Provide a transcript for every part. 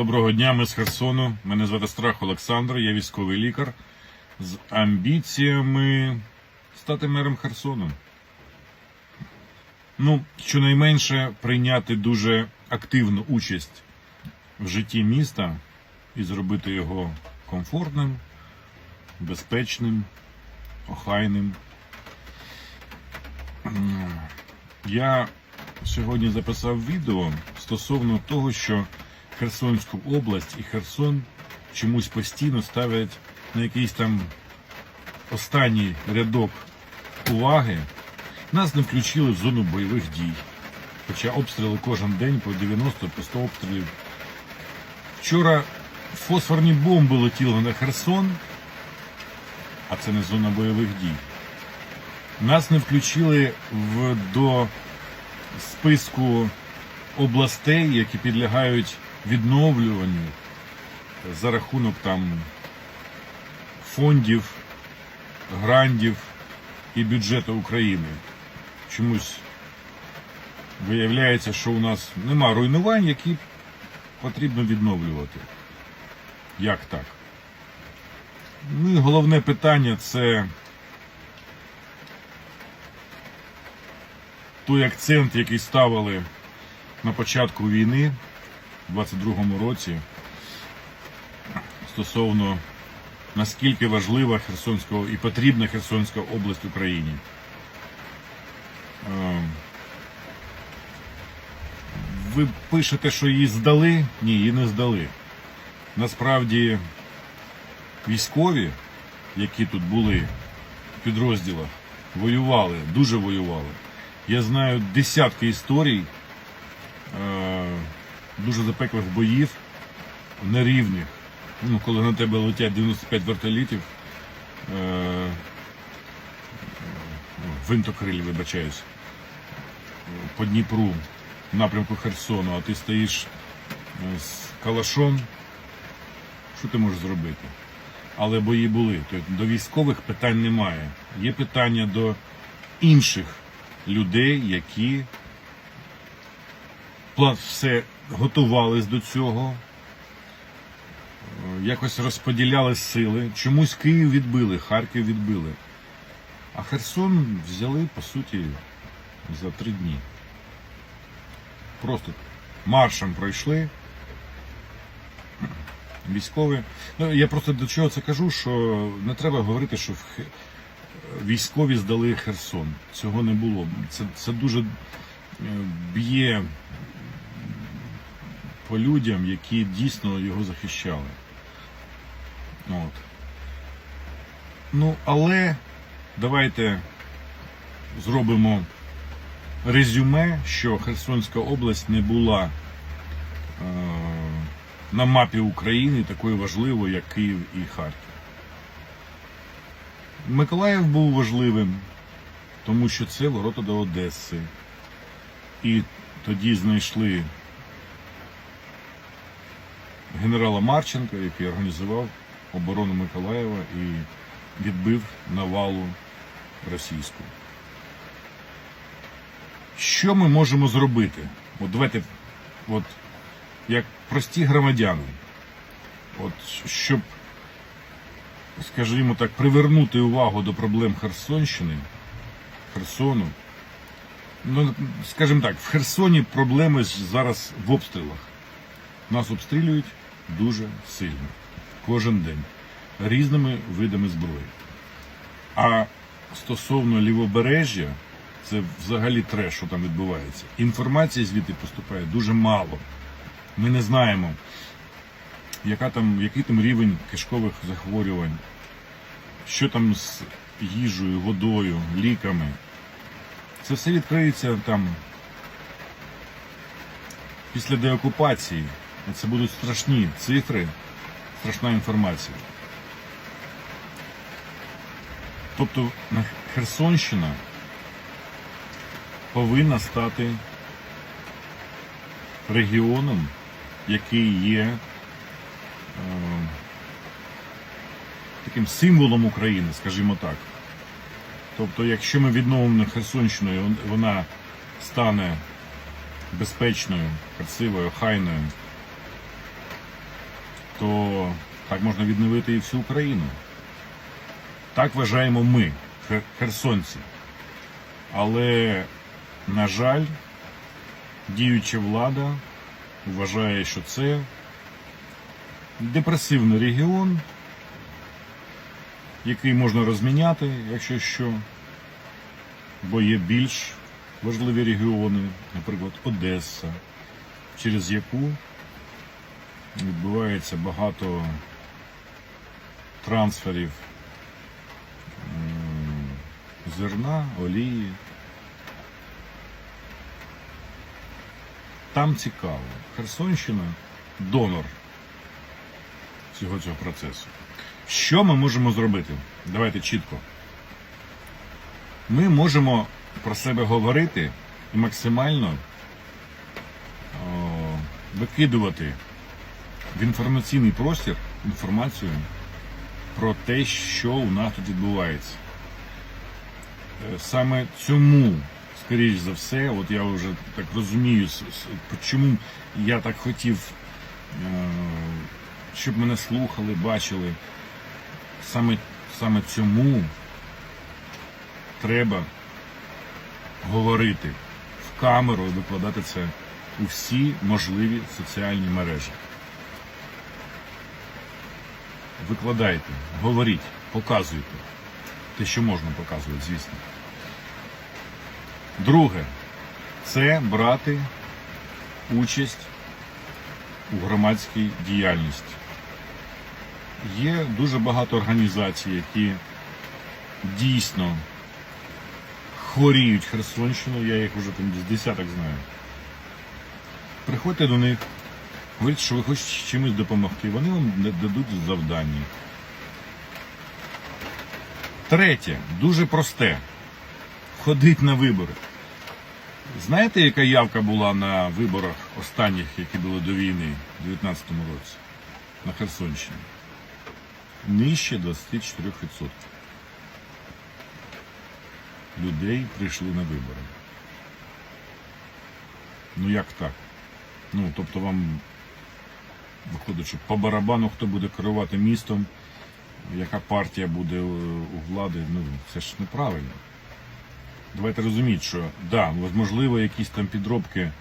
Доброго дня, ми з Херсону. Мене звати Страх Олександр, я військовий лікар з амбіціями стати мером Херсону. Ну, щонайменше прийняти дуже активну участь в житті міста і зробити його комфортним, безпечним, охайним. Я сьогодні записав відео стосовно того, що Херсонську область і Херсон чомусь постійно ставлять на якийсь там останній рядок уваги. Нас не включили в зону бойових дій. Хоча обстріли кожен день по 90 по 100 обстрілів. Вчора фосфорні бомби летіли на Херсон, а це не зона бойових дій. Нас не включили в, до списку областей, які підлягають відновлюванню за рахунок там фондів, грантів і бюджету України. Чомусь виявляється, що у нас нема руйнувань, які потрібно відновлювати. Як так? Ну і головне питання це той акцент, який ставили на початку війни в 22-му році стосовно наскільки важлива Херсонська і потрібна Херсонська область Україні. Е, Ви пишете, що її здали? Ні, її не здали. Насправді військові, які тут були в підрозділах, воювали, дуже воювали. Я знаю десятки історій е, дуже запеклих боїв нерівних. Ну, коли на тебе летять 95 вертолітів, е, винтокрилі, вибачаюсь, по Дніпру, в напрямку Херсону, а ти стоїш е, з калашом, що ти можеш зробити? Але бої були. Тобто до військових питань немає. Є питання до інших людей, які все готувались до цього, е, якось розподіляли сили. Чомусь Київ відбили, Харків відбили. А Херсон взяли, по суті, за три дні. Просто маршем пройшли. Військові. Ну, я просто до чого це кажу, що не треба говорити, що військові здали Херсон. Цього не було. Це, це дуже е, б'є по людям, які дійсно його захищали. От. Ну, але давайте зробимо резюме, що Херсонська область не була е, на мапі України такою важливою, як Київ і Харків. Миколаїв був важливим, тому що це ворота до Одеси. І тоді знайшли генерала Марченка, який організував оборону Миколаєва і відбив навалу російську. Що ми можемо зробити? От давайте, от як прості громадяни, от щоб, скажімо так, привернути увагу до проблем Херсонщини, Херсону. Ну, скажімо так, в Херсоні проблеми зараз в обстрілах. Нас обстрілюють дуже сильно. Кожен день. Різними видами зброї. А стосовно лівобережжя, це взагалі треш, що там відбувається. Інформації звідти поступає дуже мало. Ми не знаємо, яка там, який там рівень кишкових захворювань, що там з їжею, водою, ліками. Це все відкриється там після деокупації. Це будуть страшні цифри, страшна інформація. Тобто Херсонщина повинна стати регіоном, який є е, таким символом України, скажімо так. Тобто, якщо ми відновимо Херсонщину, вона стане безпечною, красивою, хайною, то так можна відновити і всю Україну. Так вважаємо ми, херсонці. Але, на жаль, діюча влада вважає, що це депресивний регіон, який можна розміняти, якщо що, бо є більш важливі регіони, наприклад, Одеса, через яку відбувається багато трансферів зерна, олії. Там цікаво. Херсонщина донор всього цього процесу. Що ми можемо зробити? Давайте чітко. Ми можемо про себе говорити і максимально о, викидувати в інформаційний простір інформацію про те, що у нас тут відбувається. Е, Саме цьому, скоріш за все, от я вже так розумію, чому я так хотів, е, щоб мене слухали, бачили. Саме, саме цьому треба говорити в камеру і викладати це у всі можливі соціальні мережі. Викладайте, говоріть, показуйте. Те, що можна показувати, звісно. Друге, це брати участь у громадській діяльності. Є дуже багато організацій, які дійсно хворіють Херсонщину, я їх вже там з десяток знаю. Приходьте до них, говоріть, що ви хочете чимось допомогти, вони вам дадуть завдання. Третє, дуже просте. Ходить на вибори. Знаєте, яка явка була на виборах останніх, які були до війни у 2019 році на Херсонщині? Нижче 24% людей прийшли на вибори. Ну як так? Ну, тобто вам виходить, по барабану хто буде керувати містом, яка партія буде е, у влади, ну це ж неправильно. Давайте розуміти, що да, можливо, якісь там підробки, е,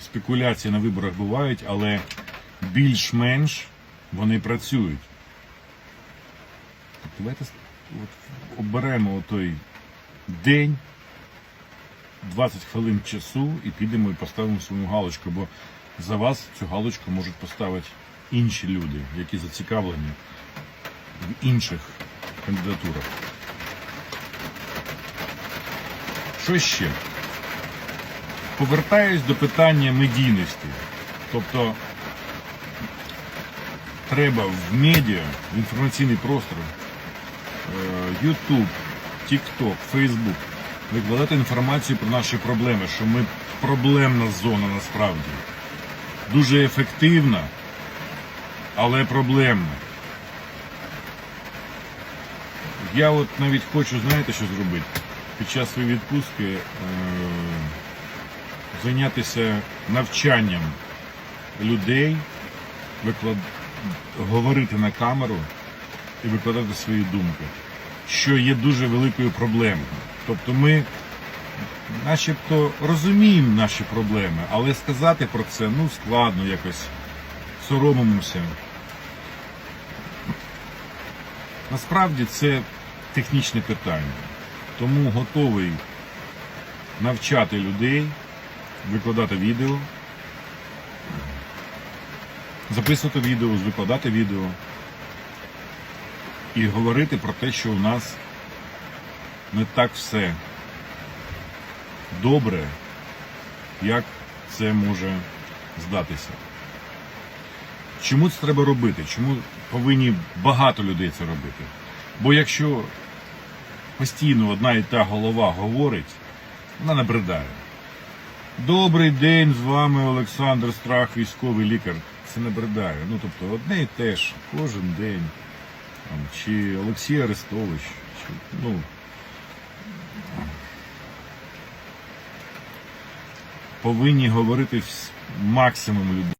спекуляції на виборах бувають, але більш-менш вони працюють. Так Давайте от, оберемо той день, 20 хвилин часу і підемо і поставимо свою галочку, бо за вас цю галочку можуть поставити інші люди, які зацікавлені в інших кандидатурах. Що ще? Повертаюсь до питання медійності. Тобто треба в медіа, в інформаційний простор, е, YouTube, TikTok, Facebook викладати інформацію про наші проблеми, що ми проблемна зона насправді. Дуже ефективна, але проблемна. Я от навіть хочу, знаєте, що зробити? Під час своєї відпустки е, зайнятися навчанням людей, виклад... говорити на камеру і викладати свої думки, що є дуже великою проблемою. Тобто ми начебто розуміємо наші проблеми, але сказати про це ну складно якось, соромимося. Насправді це технічне питання. Тому готовий навчати людей, викладати відео, записувати відео, викладати відео і говорити про те, що у нас не так все добре, як це може здатися. Чому це треба робити? Чому повинні багато людей це робити? Бо якщо постійно одна і та голова говорить, вона набридає. Добрий день, з вами Олександр Страх, військовий лікар. Це набридає. Ну тобто одне і те ж, кожен день. Чи Олексій Арестович, чи, ну, повинні говорити максимум людей.